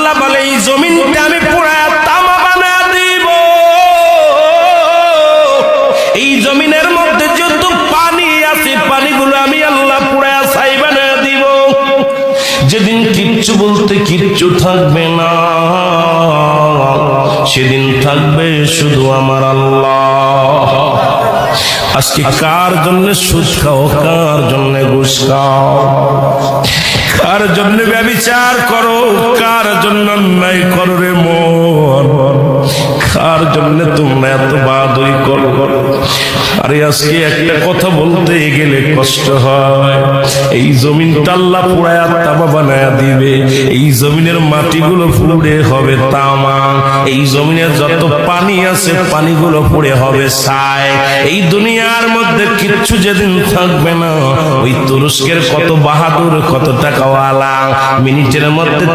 আল্লাহ বলে, এই জমিনটা আমি পুরা তামা বানা দিব। এই জমিনের মধ্যে যত পানি আছে, পানিগুলো আমি আল্লাহ পুরা ছাই বানা দিব। যেদিন কিচ্ছু বলতে কিচ্ছু থাকবে না, সেদিন থাকবে শুধু আমার আল্লাহ। আজকে কার জন্য সুদ খাও, কার জন্য ঘুষ খাও? কার জন্য ব্যবচার করো, কার জন্য অন্যায় করো রে মন জন্য তোমরা এত বাদই করো আরে আজকে একটা কথা বলতে গেলে কষ্ট হয়। এই পুরায়া তামা দিবে। এই জমিনের মাটিগুলো হবে তামা। এই জমিনে যত পানি আছে, পানিগুলো পুড়ে হবে ছাই। এই দুনিয়ার মধ্যে কিচ্ছু যেদিন থাকবে না। ওই তুরস্কের কত বাহাদুর, কত টাকাওয়ালা। মিনিটের মধ্যে